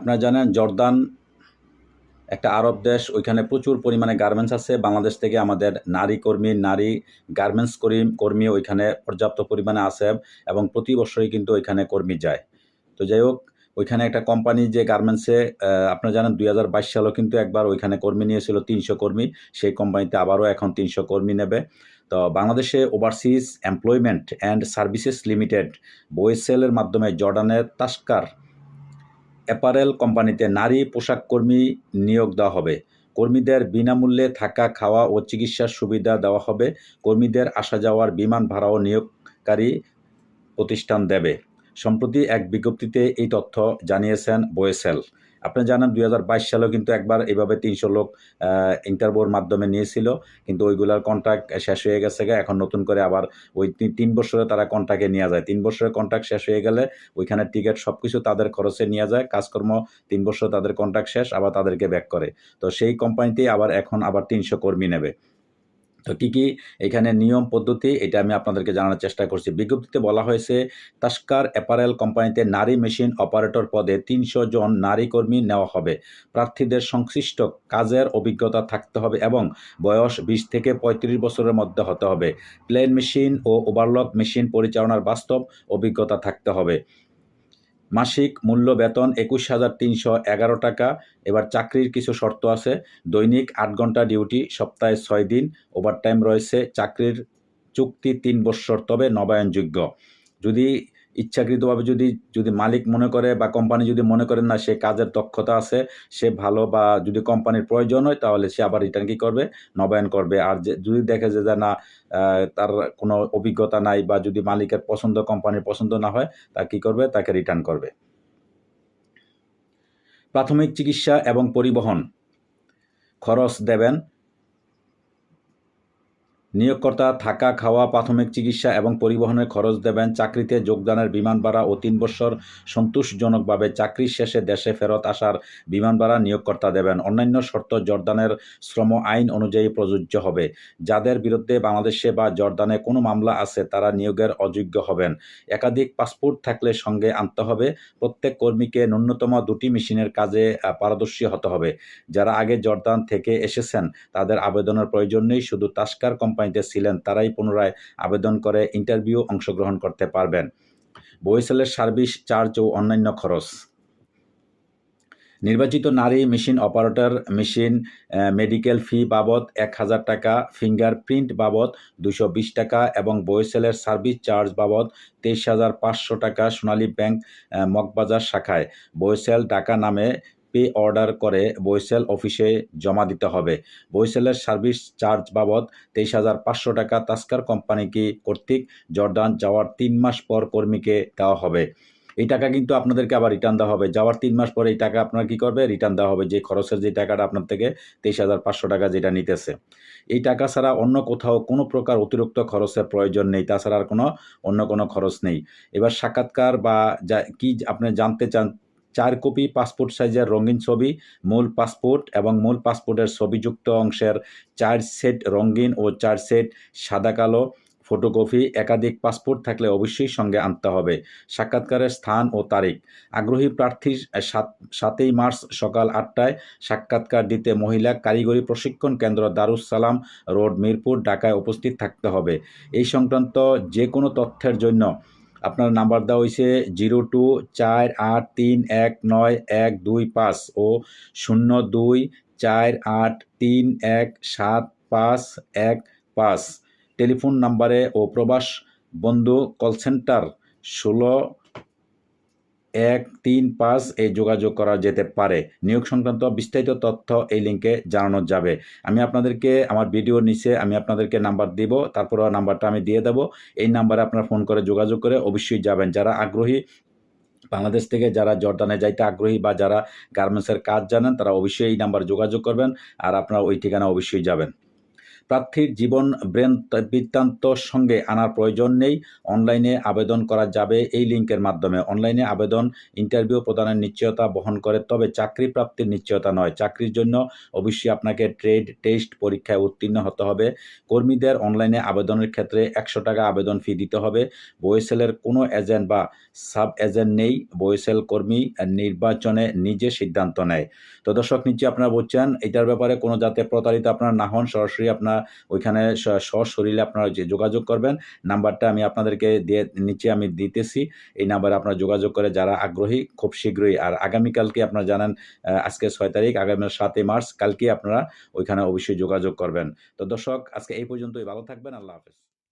আপনারা জানেন, জর্দান একটা আরব দেশ, ওইখানে প্রচুর পরিমাণে গার্মেন্টস আছে। বাংলাদেশ থেকে আমাদের নারী কর্মী, নারী গার্মেন্টস কর্মী কর্মী ওইখানে পর্যাপ্ত পরিমাণে আছে এবং প্রতি বছরই কিন্তু ওইখানে কর্মী যায়। তো যাই হোক, ওইখানে একটা কোম্পানি যে গার্মেন্টসে আপনারা জানেন, দুই হাজার বাইশ সালেও কিন্তু একবার ওইখানে কর্মী নিয়েছিল তিনশো কর্মী। সেই কোম্পানিতে আবারও এখন তিনশো কর্মী নেবে। তো বাংলাদেশে overseas employment and services limited বোয়েসেলের মাধ্যমে জর্ডানের তাস্কার অ্যাপারেল কোম্পানিতে নারী পোশাক কর্মী নিয়োগ দেওয়া হবে। কর্মীদের বিনামূল্যে থাকা খাওয়া ও চিকিৎসার সুবিধা দেওয়া হবে। কর্মীদের আসা যাওয়ার বিমান ভাড়াও নিয়োগকারী প্রতিষ্ঠান দেবে। সম্প্রতি এক বিজ্ঞপ্তিতে এই তথ্য জানিয়েছেন বোয়েসেল। আপনি জানেন দুই হাজার বাইশ সালেও কিন্তু একবার এভাবে তিনশো লোক ইন্টারভিউর মাধ্যমে নিয়েছিল, কিন্তু ওইগুলার কন্ট্রাক্ট শেষ হয়ে গেছে এখন নতুন করে আবার ওই তিন- তিন বছরে তারা কন্ট্রাক্টে নেওয়া যায়। তিন বছরের কন্ট্রাক্ট শেষ হয়ে গেলে ওইখানে টিকিট সব কিছু তাদের খরচে নেওয়া যায়, কাজকর্ম তিন বছর তাদের কন্ট্রাক্ট শেষ, আবার তাদেরকে ব্যাক করে। তো সেই কোম্পানিতেই আবার এখন আবার তিনশো কর্মী নেবে। তো কী কী এখানে নিয়ম, পদ্ধতি, এটা আমি আপনাদেরকে জানানোর চেষ্টা করছি। বিজ্ঞপ্তিতে বলা হয়েছে, তাস্কার অ্যাপারেল কোম্পানিতে নারী মেশিন অপারেটর পদে তিনশো জন নারী কর্মী নেওয়া হবে। প্রার্থীদের সংশ্লিষ্ট কাজের অভিজ্ঞতা থাকতে হবে এবং বয়স বিশ থেকে পঁয়ত্রিশ বছরের মধ্যে হতে হবে। প্লেন মেশিন ও ওভারলক মেশিন পরিচালনার বাস্তব অভিজ্ঞতা থাকতে হবে। মাসিক মূল্য বেতন একুশ হাজার তিনশো এগারো টাকা। এবার চাকরির কিছু শর্ত আছে। দৈনিক আট ঘণ্টা ডিউটি, সপ্তাহে ছয় দিন, ওভারটাইম রয়েছে। চাকরির চুক্তি তিন বছর তবে নবায়নযোগ্য। যদি ইচ্ছাকৃতভাবে যদি যদি মালিক মনে করে বা কোম্পানি যদি মনে করেন না সে কাজের দক্ষতা আছে, সে ভালো বা যদি কোম্পানির প্রয়োজন হয় তাহলে সে আবার রিটার্ন কি করবে? নবায়ন করবে। আর যে, যদি দেখে যে না তার কোনো অভিজ্ঞতা নাই বা যদি মালিকের পছন্দ, কোম্পানির পছন্দ না হয়, তা কি করবে? তাকে রিটার্ন করবে। প্রাথমিক চিকিৎসা এবং পরিবহন। খরচ দেবেন। নিয়োগকর্তা, থাকা, খাওয়া, প্রাথমিক চিকিৎসা এবং পরিবহনের খরচ দেবেন। চাকরিতে যোগদানের বিমান ভাড়া ও তিন বছর সন্তোষজনকভাবে চাকরি শেষে দেশে ফেরত আসার বিমান ভাড়া নিয়োগকর্তা দেবেন। অন্যান্য শর্ত জর্দানের শ্রম আইন অনুযায়ী প্রযোজ্য হবে। যাদের বিরুদ্ধে বাংলাদেশে বা জর্দানে কোনো মামলা আছে, তারা নিয়োগের অযোগ্য হবেন। একাধিক পাসপোর্ট থাকলে সঙ্গে আনতে হবে। প্রত্যেক কর্মীকে ন্যূনতম দুটি মেশিনের কাজে পারদর্শী হতে হবে। যারা আগে জর্দান থেকে এসেছেন, তাদের আবেদনের প্রয়োজন নেই। শুধু তাস্কার কোম্পানিতে ছিলেন, তারাই পুনরায় আবেদন করে ইন্টারভিউ অংশগ্রহণ করতে পারবেন। বইসেলের সার্ভিস চার্জ ও অন্যান্য খরচ। নির্বাচিত নারী machine operator machine medical fee বাবদ এক হাজার টাকা ফিঙ্গার প্রিন্ট বাবদ দুশো বিশ টাকা এবং বইসেলের সার্ভিস চার্জ বাবদ তেইশ হাজার পাঁচশো টাকা সোনালী ব্যাংক মগবাজার শাখায়। বইসেল টাকা নামে পে অর্ডার করে বইসেল অফিসে জমা দিতে হবে। বইসেলের সার্ভিস চার্জ বাবদ তেইশ হাজার পাঁচশো টাকা তাস্কার কোম্পানি কি কর্তৃক জর্ডান যাওয়ার তিন মাস পর কর্মীকে দেওয়া হবে। এই টাকা কিন্তু আপনাদেরকে আবার রিটার্ন দেওয়া হবে। যাওয়ার তিন মাস পরে এই টাকা আপনার কি করবে? রিটার্ন দেওয়া হবে। যে খরচের যে টাকাটা আপনার থেকে তেইশ হাজার পাঁচশো টাকা যেটা নিতেছে। এই টাকা ছাড়া অন্য কোথাও কোনো প্রকার অতিরিক্ত খরচের প্রয়োজন নেই। তাছাড়া আর কোনো, অন্য কোনো খরচ নেই। এবার সাক্ষাৎকার বা যা, কি আপনি জানতে চান চার কপি, পাসপোর্ট সাইজের রঙিন ছবি, মূল পাসপোর্ট এবং মূল পাসপোর্টের ছবিযুক্ত অংশের চার সেট রঙিন ও চার সেট সাদা কালো। ফটোকপি, একাধিক পাসপোর্ট থাকলে অবশ্যই সঙ্গে আনতে হবে। সাক্ষাৎকারের স্থান ও তারিখ। আগ্রহী প্রার্থী সাত, সাতই মার্চ সকাল আটটায় সাক্ষাৎকার দিতে মহিলা কারিগরি প্রশিক্ষণ কেন্দ্র দারুস সালাম রোড, মিরপুর, ঢাকায় উপস্থিত থাকতে হবে। এই সংক্রান্ত যে কোনো তথ্যের জন্য আপনার নাম্বার দেওয়া হয়েছে জিরো টু চার আট তিন এক নয় এক দুই পাঁচ ও শূন্য দুই চার আট তিন এক সাত পাঁচ এক পাঁচ। টেলিফোন নাম্বারে ও প্রবাস বন্ধু কল সেন্টার ষোলো এক, তিন, পাঁচ এই যোগাযোগ করা যেতে পারে। নিয়োগ সংক্রান্ত বিস্তারিত তথ্য এই লিঙ্কে জানানো যাবে। আমি আপনাদেরকে আমার ভিডিওর নিচে আমি আপনাদেরকে নাম্বার দিব, তারপর নাম্বারটা আমি দিয়ে দেবো। এই নাম্বারে আপনারা ফোন করে যোগাযোগ করে অবশ্যই যাবেন। যারা আগ্রহী বাংলাদেশ থেকে যারা জর্দানে যাইতে আগ্রহী বা যারা গার্মেন্টসের কাজ জানেন, তারা অবশ্যই এই নাম্বার যোগাযোগ করবেন আর আপনারা ওই ঠিকানা অবশ্যই যাবেন। প্রার্থীর জীবন ব্রেন বৃত্তান্ত সঙ্গে আনার প্রয়োজন নেই। অনলাইনে আবেদন করা যাবে এই লিঙ্কের মাধ্যমে। অনলাইনে আবেদন, ইন্টারভিউ প্রদানের নিশ্চয়তা বহন করে, তবে চাকরি প্রাপ্তির নিশ্চয়তা নয়। চাকরির জন্য অবশ্যই আপনাকে ট্রেড টেস্ট পরীক্ষায় উত্তীর্ণ হতে হবে। কর্মীদের অনলাইনে আবেদনের ক্ষেত্রে একশো টাকা আবেদন ফি দিতে হবে। বয়েসেলের কোনো এজেন্ট বা সাব এজেন্ট নেই। বয়েসেল কর্মী নির্বাচনে নিজে সিদ্ধান্ত নেয়। তো দর্শক নিচে আপনারা বলছেন এটার ব্যাপারে কোনো যাতে প্রতারিত আপনারা না হন। সরাসরি আপনার ওইখানে সশরীরে আপনারা যে যোগাযোগ করবেন, নাম্বারটা আমি আপনাদেরকে দিয়ে, নিচে আমি দিতেছি। এই নাম্বারে আপনারা যোগাযোগ করে যারা আগ্রহী, খুব শীঘ্রই। আর আগামীকালকে আপনারা জানেন আজকে ছয় তারিখ, আগামী সাতই মার্চ কালকে আপনারা ওইখানে অবশ্যই যোগাযোগ করবেন। তো দর্শক, আজকে এই পর্যন্তই। ভালো থাকবেন, আল্লাহ হাফেজ।